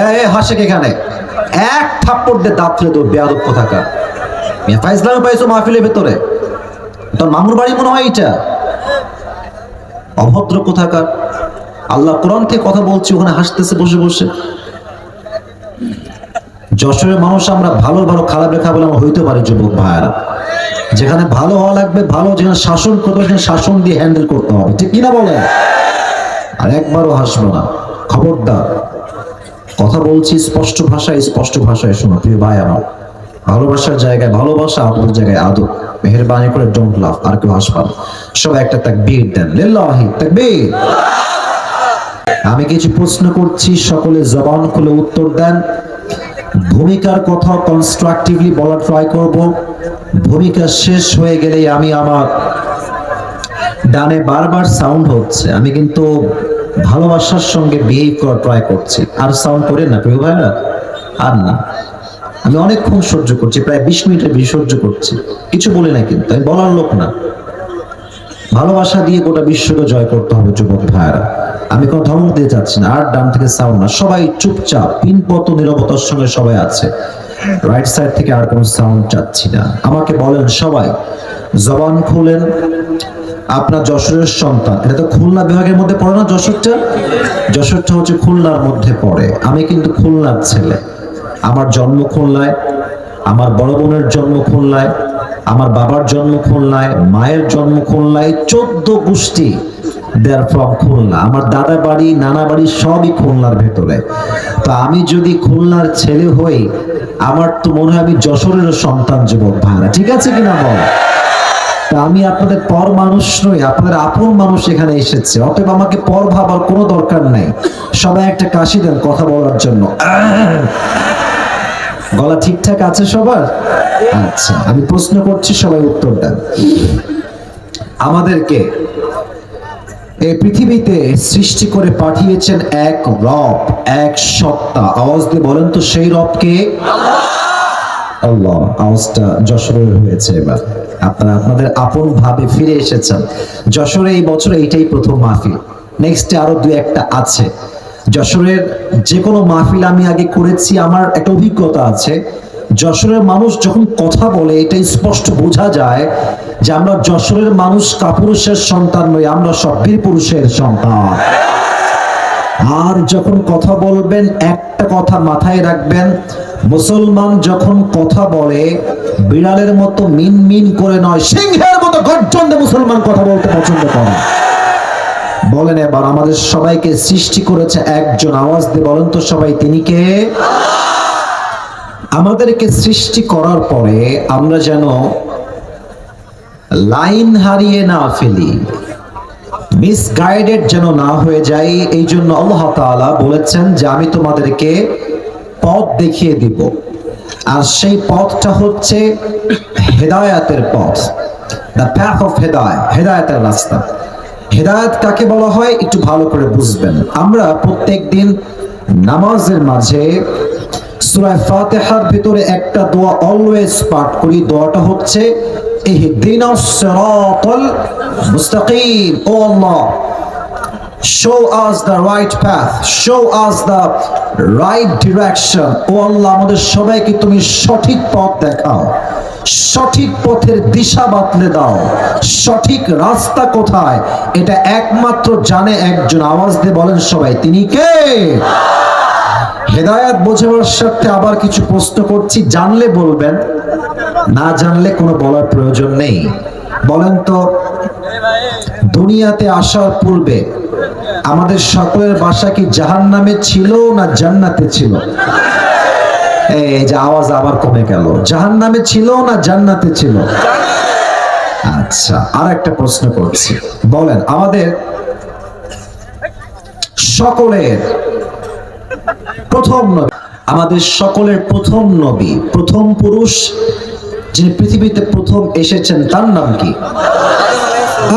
এ এ, হাসে এখানে। এক থাপ্পড় দিয়ে দাঁত ফেলে দেবো বেয়াদব কোথাকার। মিয়া ফাইজলামে পাইছো মাহফিলের ভেতরে? তোর মামুর বাড়ি মনে হয় এটা অভদ্র কোথাকার। আল্লাহ কোরআন থেকে কথা বলছি ওখানে হাসতেছে বসে বসে। যশোরের মানুষ আমরা ভালো ভালো খারাপ লেখা বলে আমরা হইতে পারি যুবক ভাইয়ারা। যেখানে ভালো হওয়া লাগবে ভালো যেখানে শাসন করতে সেখানে শাসন দিয়ে হ্যান্ডেল করতে হবে। ঠিক কিনা বলে আর একবারও হাসবো না। খবরদার। কথা বলছি স্পষ্ট ভাষায় স্পষ্ট ভাষায় শোনো, প্রিয় ভাই আমার। ভালোবাসার জায়গায় ভালোবাসা আদরের জায়গায় আদর মেহরবানি করে ডোন্ট লাভ আর কেউ হাসপান সবাই একটা তাকবীর দেন, লিল্লাহি, তাকবীর। আমি কিছু প্রশ্ন করছি, সকলে জবান খুলে উত্তর দেন। ভূমিকার কথা কনস্ট্রাকটিভলি বলার ট্রাই করব। ভূমিকা শেষ হয়ে গেলেই আমি আমার ডানে বারবার সাউন্ড হচ্ছে। আমি কিন্তু ভালোবাসার সঙ্গে বিহেভ করার ট্রাই করছি। আর সাউন্ড করে না, প্রিয় ভাইরা আর না। আমি অনেকক্ষণ সহ্য করছি, প্রায় বিশ মিনিটের বেশি সহ্য করছি। কিছু বলি না কিন্তু আমি বলার লোক না। ভালোবাসা দিয়ে গোটা বিশ্বকে জয় করতে হবে, যুবক ভাইয়ারা। আমি কোনো ধমক দিয়ে যাচ্ছি না, আর ডান থেকে সাউন্ড না। সবাই চুপচাপ, পিনপত, নিরবতার সঙ্গে সবাই আছে। রাইট সাইড থেকে আর কোনো সাউন্ড চাচ্ছি না। আমাকে বলেন সবাই, জবান খুলেন আপনার যশোরের সন্তান। এটা তো খুলনা বিভাগের মধ্যে পড়ে না যশোরটা? যশোরটা হচ্ছে খুলনার মধ্যে পড়ে। আমি কিন্তু খুলনার ছেলে। আমার জন্ম খুলনায়, আমার বড় বোনের জন্ম খুলনায়, আমার বাবার জন্ম খুলনায়, মায়ের জন্ম খুলনায়, চোদ্দ গোষ্ঠী দেয়ার ফ্রম খুলনা। আমার দাদা বাড়ি, নানা বাড়ি সবই খুলনার ভেতরে। তো আমি যদি খুলনার ছেলে হই, আমার তো মনে হয় আমি যশোরের সন্তান যুবক ভাড়া ঠিক আছে কিনা বল? আমি আপনাদের পর মানুষ নই, আপনাদের আপন মানুষ এখানে এসেছে। অতএব আমাকে পর ভাবার কোনো দরকার নাই। সবাই একটা কাশি দেন কথা বলার জন্য। গলা ঠিকঠাক আছে সবার? আচ্ছা আমি প্রশ্ন করছি, সবাই উত্তর দেন। আমাদেরকে এই পৃথিবীতে সৃষ্টি করে পাঠিয়েছেন এক রব, এক সত্তা। আওয়াজ দিয়ে বলেন তো, সেই রবকে আল্লাহ। আওয়াজটা যশোরের হয়েছে এবার। আপনারা আপনাদের আপন ভাবে ফিরে এসেছেন। যশোরে এই বছর এইটাই প্রথম মাহফিল। নেক্সটে আরও দু একটা আছে। যশোরের যে কোনো মাহফিল আমি আগে করেছি, আমার একটা অভিজ্ঞতা আছে। যশোরের মানুষ যখন কথা বলে, এটাই স্পষ্ট বোঝা যায় যে আমরা যশোরের মানুষ কাপুরুষের সন্তান নই, আমরা সব পুরুষের সন্তান। আর যখন কথা বলবেন, একটা কথা মাথায় রাখবেন মুসলমান যখন কথা বলে, বিড়ালের মতো মিন মিন করে নয়, সিংহের মতো গর্জন মুসলমান কথা বলতে পছন্দ করে। বলেন এবার, আমাদের সবাইকে সৃষ্টি করেছে একজন আওয়াজ দিয়ে বলেন তো সবাই, তিনি কে? আমাদেরকে সৃষ্টি করার পরে আমরা যেন লাইন হারিয়ে না ফেলি, মিসগাইডেড যেন না হয়ে যায় এই জন্য আল্লাহ তাআলা বলেছেন যে আমি তোমাদেরকে পথ দেখিয়ে দিব। আর সেই পথটা হচ্ছে হেদায়াতের পথ। দ্য প্যাথ অফ হেদায়, হেদায়াতের রাস্তা। হেদায়েত কাকে বলা হয়? একটু ভালো করে বুঝবেন। আমরা প্রত্যেক দিন নামাজের মাঝে সূরা ফাতিহার ভিতরে একটা দোয়া অলওয়েজ পাঠ করি। দোয়াটা হচ্ছে, ইহদিনাস সিরাতাল মুস্তাকিম। ও আল্লাহ show us the right path. Show us the right direction. ও আল্লাহ, আমাদের সবাইকে তুমি সঠিক পথ দেখাও। সঠিক পথের দিশা বাতলে দাও। সঠিক রাস্তা কোথায়? এটা একমাত্র জানে একজন। আওয়াজ দিয়ে বলেন সবাই, তিনি কে? হেদায়াত বোঝাবার সাথে আবার কিছু প্রশ্ন করছি। জানলে বলবেন, না জানলে কোনো বলার প্রয়োজন নেই। বলেন তো, দুনিয়াতে আসার পূর্বে আমাদের সকলের বাসা কি জাহান নামে ছিল না জান্নাতে ছিল? এই যে আওয়াজ আবার কমে গেল। জাহান নামে ছিল না জান্নাতে ছিল? আচ্ছা আর একটা প্রশ্ন করছি। বলেন, আমাদের সকলের প্রথম নবী, আমাদের সকলের প্রথম নবী, প্রথম পুরুষ যিনি পৃথিবীতে প্রথম এসেছেন, তার নাম কি?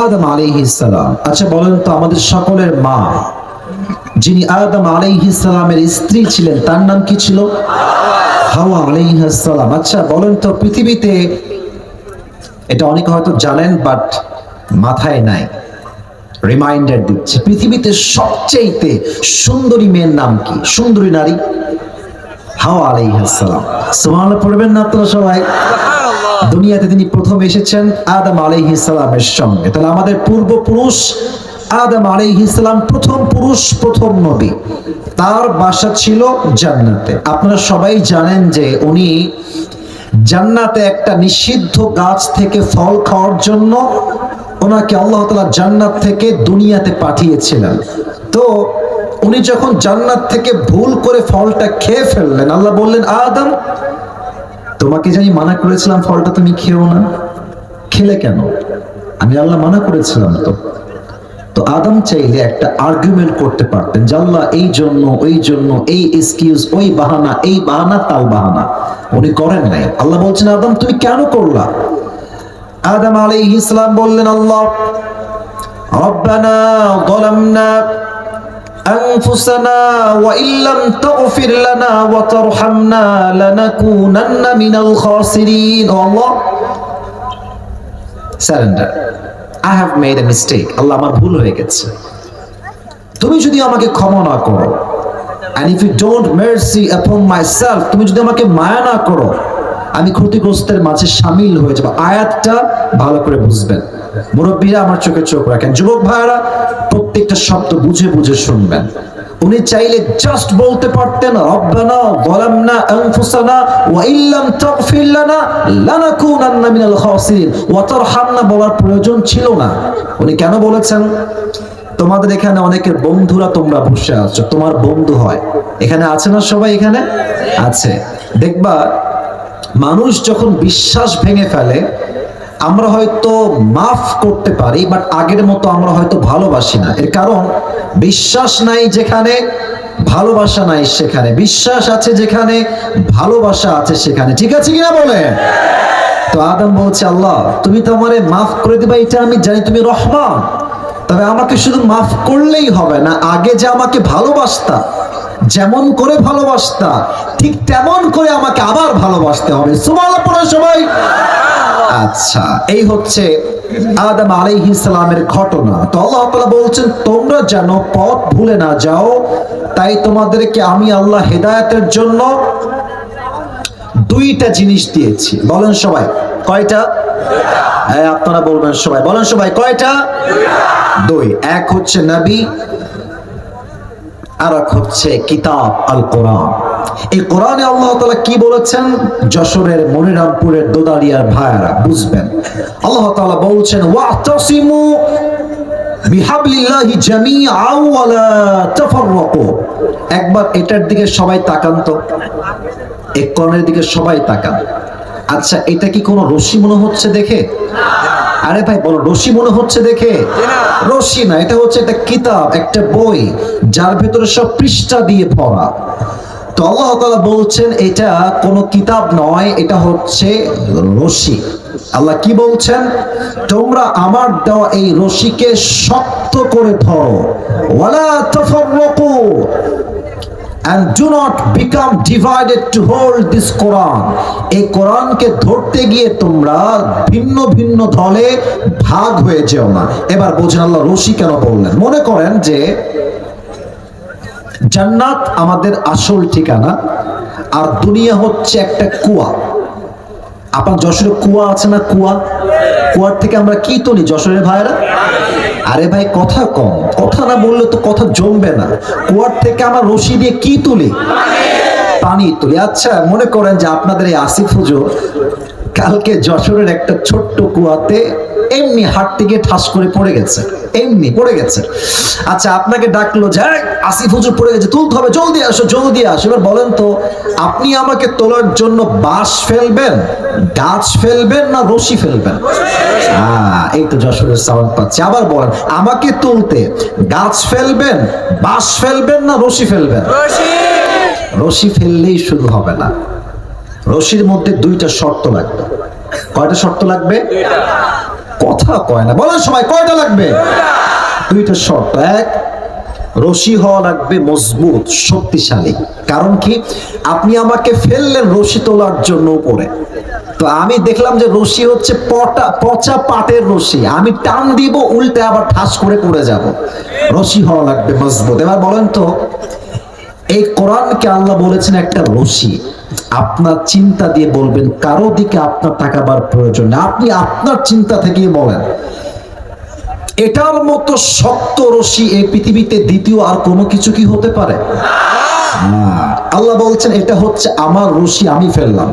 আদম আলাইহিস সালাম। আচ্ছা বলেন তো আমাদের সকলের মা, যিনি আদম আলাইহিস সালামের স্ত্রী ছিলেন, তার নাম কি ছিল? হাওয়া আলাইহিস সালাম। আচ্ছা বলেন তো পৃথিবীতে, এটা অনেকে হয়তো জানেন, বাট মাথায় নাই। রিমাইন্ডার দিচ্ছে। পৃথিবীতে সবচেয়েতে সুন্দরী মেয়ের নাম কি? সুন্দরী নারী? হাওয়া আলাইহিসসালাম সুবহানাল্লাহ পড়বেন না আপনারা সবাই? দুনিয়াতে তিনি প্রথম এসেছেন আদম আলাইহিসসালামের সঙ্গে। তাহলে আমাদের পূর্বপুরুষ আদম আলাইহিসসালাম প্রথম পুরুষ প্রথম নবী। তার বাসা ছিল জান্নাতে। আপনারা সবাই জানেন যে উনি জান্নাতে একটা নিষিদ্ধ গাছ থেকে ফল খাওয়ার জন্য ওনাকে আল্লাহ তাআলা জান্নাত থেকে দুনিয়াতে পাঠিয়েছিলেন। তো উনি যখন জান্নাত থেকে ভুল করে ফলটা খেয়ে ফেললেন আল্লাহ বললেন আদম তোমাকে জানি মানা করেছিলাম ফলটা তুমি খেও না খেলে কেন আমি আল্লাহ মানা করেছিলাম তো তো আদম চাইলে একটা আর্গুমেন্ট করতে পারতেন যে আল্লাহ এই জন্য ওই জন্য এই এক্সকিউজ ওই বাহানা এই বাহানা তাল বাহানা উনি করেন নাই আল্লাহ বলছেন আদম তুমি কেন করলা আদম আলাইহিস ইসলাম বললেন আল্লাহ রব্বানা ظلمنا أنفسنا وإن لم تغفر لنا وترحمنا لنكونن من الخاسرين Oh Allah surrender I have made a mistake আল্লাহ আমার ভুল হয়ে গেছে তুমি যদি আমাকে ক্ষমা না করো and if you don't mercy upon myself তুমি যদি আমাকে মায়া না করো আমি ক্ষতিগ্রস্তের মাঝে সামিল হয়ে যাবো আয়াতটা ভালো করে বুঝবেন মুরব্বীরা আমার চোখে চোখ রাখেন যুবক ভাইরা প্রত্যেকটা শব্দ বুঝে বুঝে শুনবেন। উনি চাইলে জাস্ট বলতে পারতেন, রব্বানা যালামনা আনফুসানা ওয়া ইল্লাম তাগফির লানা লানাকুনান্না মিনাল খাসিরিন। ওয়া তারহামনা বলার প্রয়োজন ছিল না। উনি কেন বলেছেন? তোমাদের এখানে অনেকের বন্ধুরা তোমরা বসে আছো, তোমার বন্ধু হয়। এখানে আছে না সবাই এখানে? আছে। দেখবা, মানুষ যখন বিশ্বাস ভেঙে ফেলে আমরা হয়তো মাফ করতে পারি বাট আগের মতো আমরা হয়তো ভালোবাসি না। এর কারণ, বিশ্বাস নাই যেখানে, ভালোবাসা নাই সেখানে। বিশ্বাস আছে যেখানে, ভালোবাসা আছে সেখানে। ঠিক আছে কিনা বলে তো আদম বলছে, আল্লাহ, তুমি তো আমারে মাফ করে দিবা, এটা আমি জানি তুমি রহমান। তবে আমাকে শুধু মাফ করলেই হবে না, আগে যে আমাকে ভালোবাসতা যেমন করে ভালোবাসতা, ঠিক তেমন করে আমাকে আবার ভালোবাসতে হবে। সুবহানাল্লাহ, পড়ো সবাই। আচ্ছা এই হচ্ছে আদম আলাইহিস সালামের ঘটনা। তো আল্লাহ তাআলা বলছেন, তোমরা যেন পথ ভুলে না যাও, তাই তোমাদেরকে আমি আল্লাহ হেদায়েতের জন্য দুইটা জিনিস দিয়েছি। বলেন সবাই, কয়টা? হ্যাঁ আপনারা বলবেন সবাই, বলেন সবাই, কয়টা? দুই। এক হচ্ছে নবী আর এক হচ্ছে কিতাব আল কোরআন। এই কোরআনে আল্লাহ তালা কি বলেছেন? যশোরের মনিরামপুরের দোদারিয়ার ভাইয়ারা, বুঝবেন। আল্লাহ তালা বলছেন, ওয়াতাসিমু বিহাবলিল্লাহি জামিআন ওয়া লা তাফাররাকু। একবার এটার দিকে সবাই তাকান তো। এক কর্ণের দিকে সবাই তাকান। আচ্ছা এটা কি কোনো রশি মনে হচ্ছে দেখে? আরে ভাই, বলো রশি মনে হচ্ছে দেখে? রশি না, এটা হচ্ছে একটা কিতাব, একটা বই, যার ভেতরে সব পৃষ্ঠা দিয়ে ভরা। তো আল্লাহ তাআলা বলছেন, এটা কোনো কিতাব নয়, এটা হচ্ছে রশি আল্লাহ কি বলছেন? তোমরা আমার দেওয়া এই রশিকে শক্ত করে ধরো। ওয়ালা তাফাররাকু and do not become divided to hold this Quran. এই কোরআনকে ধরতে গিয়ে তোমরা ভিন্ন ভিন্ন দলে ভাগ হয়ে যেও না। এবার বোঝেন আল্লাহ রশি কেন বললেন? মনে করেন যে জান্নাত আমাদের আসল ঠিকানা, আর দুনিয়া হচ্ছে একটা কুয়া। আপনার যশোরে কুয়া আছে না কুয়া? কুয়ার থেকে আমরা কি তুলি যশোরের ভাইরা আরে ভাই, কথা কম। কথা না বললে তো কথা জমবে না। কুয়ার থেকে আমরা রশি দিয়ে কি তুলি? পানি তুলি। আচ্ছা মনে করেন যে আপনাদের এই আসিফ হুজুর কালকে যশোরের একটা ছোট্ট কুয়াতে এমনি হাঁটতে গিয়ে ঠাস করে পড়ে গেছে। এমনি পড়ে গেছে। আচ্ছা আপনাকে ডাকলো যে "আরে, আসিফ হুজুর পড়ে গেছে তুলতে হবে জলদি আসো জলদি আসো। এবার বলেন তো আপনি আমাকে তোলার জন্য বাঁশ ফেলবেন গাছ ফেলবেন না রশি ফেলবেন? আহ, এই তো যশোরের সাউন্ড পাচ্ছি। আবার বলেন আমাকে তুলতে গাছ ফেলবেন বাঁশ ফেলবেন না রশি ফেলবেন? রশি ফেললেই শুরু হবে না। রশির মধ্যে দুইটা শর্ত লাগবে। কয়টা শর্ত লাগবে? কথা কয় না। বলেন সময় কয়টা লাগবে? দুইটা শর্ত। এক, রশি হওয়া লাগবে মজবুত, শক্তিশালী। কারণ কি? আপনি আমাকে ফেললেন রশি তোলার জন্য উপরে। তো আমি দেখলাম যে রশি হচ্ছে পটা, পচা পাটের রশি। আমি টান দিব, উল্টে আবার ঠাস করে পড়ে যাব। রশি হওয়া লাগবে মজবুত। এবার বলেন তো, এই কোরআনকে আল্লাহ বলেছেন একটা রশি। আপনার চিন্তা দিয়ে বলবেন, কারও দিকে আপনার তাকাবার প্রয়োজন নেই। আপনি আপনার চিন্তা থেকেই বলেন। এটার মতো শক্ত রশি এই পৃথিবীতে দ্বিতীয় আর কোনো কিছু কি হতে পারে? আল্লাহ বলছেন, এটা হচ্ছে আমার রশি আমি ফেললাম।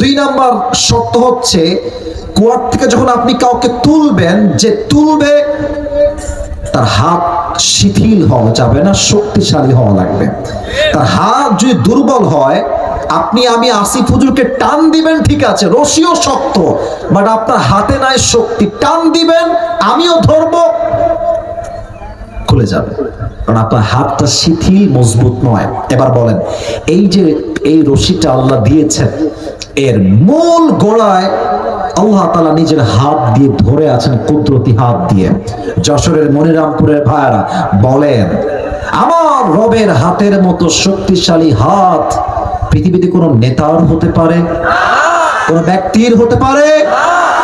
দুই নাম্বার শর্ত হচ্ছে, কুয়ার থেকে যখন আপনি কাউকে তুলবেন, যে তুলবে, তার হাত শিথিল হওয়া যাবে না, শক্তিশালী হওয়া লাগবে। তার হাত যদি দুর্বল হয় আপনি, আমি আসিফ হুজুরকে টান দিবেন, ঠিক আছে, রশিও শক্ত বাট আপনার হাতে নাই শক্তি। টান দিবেন, আমিও ধরবো, খুলে যাবে। কারণ আপনার হাতটা শিথিল, মজবুত নয়। এবার বলেন, এই যে, এই রশিটা আল্লাহ দিয়েছেন, এর মূল গোড়ায় আল্লাহ তালা নিজের হাত দিয়ে ধরে আছেন, কুদরতি হাত দিয়ে। যশোরের মনিরামপুরের ভাইয়ারা বলেন, আমার রবের হাতের মতো শক্তিশালী হাত পৃথিবীতে কোনো নেতার হতে পারে, কোন ব্যক্তির হতে পারে,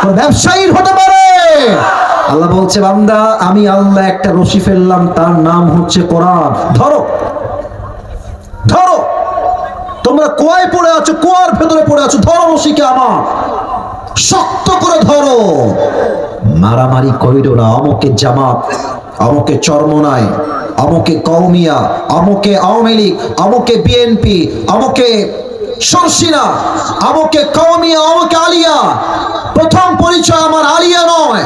কোন ব্যবসায়ীর হতে পারে। আল্লাহ বলছে, বান্দা, আমি আল্লাহ একটা রশি ফেললাম, তার নাম হচ্ছে কোরআন। ধরো ধরো, তোমরা কুয়ায় পড়ে আছো, কুয়ার ভেতরে পড়ে আছো, ধরো রশিকে আমার। শক্ত করে ধরো। মারামারি করিল না অমকে জামাত। অমকে চরমনায় অমকে কৌমিয়া অমকে আওয়ামী লীগ অমকে বিএনপি অমকে সরসিনা অমকে কৌমিয়া অমকে আলিয়া। প্রথম পরিচয় আমার আলিয়া নয়,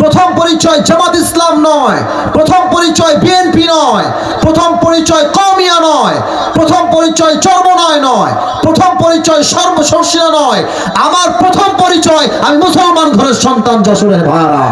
প্রথম পরিচয় জামাত ইসলাম নয়, প্রথম পরিচয় বিএনপি নয়, প্রথম পরিচয় কমিয়া নয়, প্রথম পরিচয় চর্মনয় নয়, প্রথম পরিচয় সর্বশর্ষিয়া নয়। আমার প্রথম পরিচয়, আমি মুসলমান ঘরের সন্তান যশোরের ভাড়া।